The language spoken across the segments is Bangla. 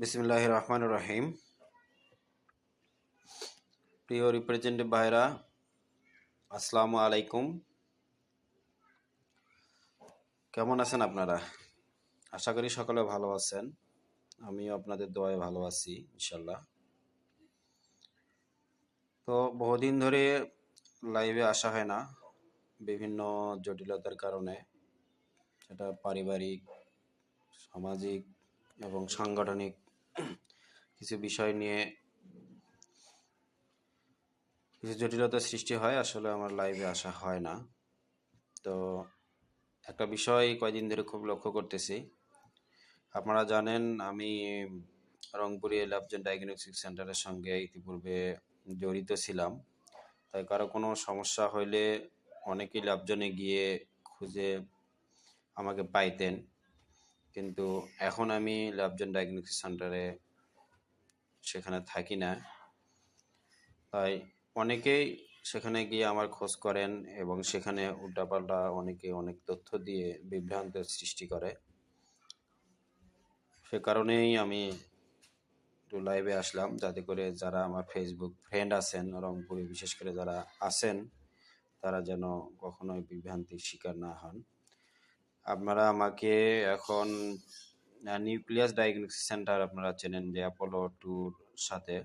বিসমিল্লাহ রহমান রহিম প্রিয় রিপ্রেজেন্টেটিভ ভাইরা আসসালামু আলাইকুম। কেমন আছেন আপনারা? আশা করি সকলে ভালো আছেন। আমিও আপনাদের দোয়ায় ভালো আছি ইনশাল্লাহ তো বহুদিন ধরে লাইভে আসা হয় না, বিভিন্ন জটিলতার কারণে। সেটা পারিবারিক, সামাজিক এবং সাংগঠনিক কিছু বিষয় নিয়ে কিছু জটিলতার সৃষ্টি হয়, আসলে আমার লাইভে আসা হয় না। তো একটা বিষয় কয়দিন ধরে খুব লক্ষ্য করতেছি। আপনারা জানেন, আমি রংপুরি ল্যাবজেন ডায়াগনস্টিক সেন্টারের সঙ্গে ইতিপূর্বে জড়িত ছিলাম। তাই কারও কোনো সমস্যা হইলে অনেকেই ল্যাবজনে গিয়ে খুঁজে আমাকে পাইতেন। কিন্তু এখন আমি ল্যাবজন ডায়াগনস্টিক সেন্টারে সেখানে থাকি না। তাই অনেকেই সেখানে গিয়ে আমার খোঁজ করেন এবং সেখানে উল্টাপাল্টা অনেকে অনেক তথ্য দিয়ে বিভ্রান্তের সৃষ্টি করে। সে কারণেই আমি একটু লাইভে আসলাম, যাতে করে যারা আমার ফেসবুক ফ্রেন্ড আছেন, রংপুরে বিশেষ করে যারা আছেন, তারা যেন কখনোই বিভ্রান্তির শিকার না হন। আপনারা আমাকে এখন নিউক্লিয়াস ডায়াগনস্টিক সেন্টার আপনারা চেনেন যে অ্যাপোলো টুর সাথে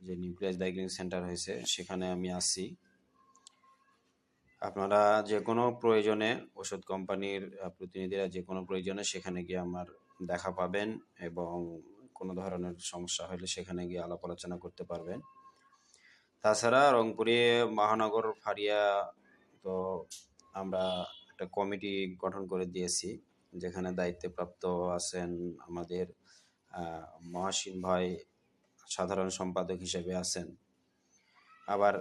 যে নিউক্লিয়াস ডায়াগনস্টিক সেন্টার হয়েছে, সেখানে আমি আছি। আপনারা যে কোনো প্রয়োজনে ওষুধ কোম্পানির প্রতিনিধিরা যে কোনো প্রয়োজনে সেখানে গিয়ে আমার দেখা পাবেন এবং কোনো ধরনের সমস্যা হলে সেখানে গিয়ে আলাপ আলোচনা করতে পারবেন। তাছাড়া রংপুরে মহানগর ফারিয়া তো আমরা একটা কমিটি গঠন করে দিয়েছি, যেখানে দায়িত্বপ্রাপ্ত আছেন আমাদের মহাসিন ভাই সাধারণ সম্পাদক হিসেবে আছেন। আবার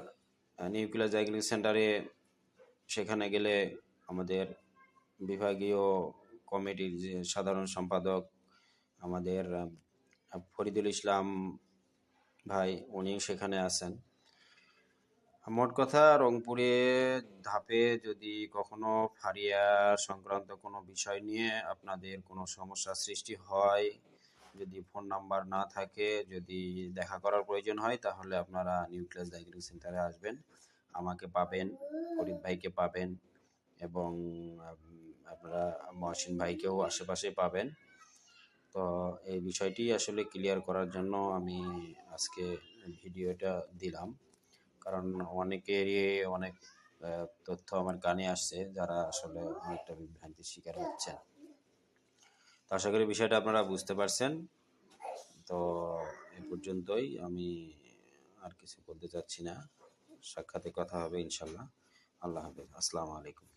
নিউক্লিয়ার জাইক্লিং সেন্টারে সেখানে গেলে আমাদের বিভাগীয় কমিটির যে সাধারণ সম্পাদক আমাদের ফরিদুল ইসলাম ভাই উনি সেখানে আছেন। মোট কথা রংপুরে ধাপে যদি কখনো ফারিয়া সংক্রান্ত কোনো বিষয় নিয়ে আপনাদের কোনো সমস্যা সৃষ্টি হয়, যদি ফোন নাম্বার না থাকে, যদি দেখা করার প্রয়োজন হয়, তাহলে আপনারা নিউক্লিয়াস ডায়াগনস্টিক সেন্টারে আসবেন। আমাকে পাবেন, ফরিদ ভাইকে পাবেন এবং আপনারা মহসিন ভাইকেও আশেপাশে পাবেন। তো এই বিষয়টি আসলে ক্লিয়ার করার জন্য আমি আজকে ভিডিওটা দিলাম। কারণ অনেকেরই অনেক তথ্য আমার কানে আসছে যারা আসলে অনেকটা বিভ্রান্তির শিকার হচ্ছেন। তো আশা করি বিষয়টা আপনারা বুঝতে পারছেন। তো এ পর্যন্তই আমি আর কিছু বলতে চাচ্ছি না। সাক্ষাতে কথা হবে ইনশাল্লাহ। আল্লাহ হাফেজ। আসসালামু আলাইকুম।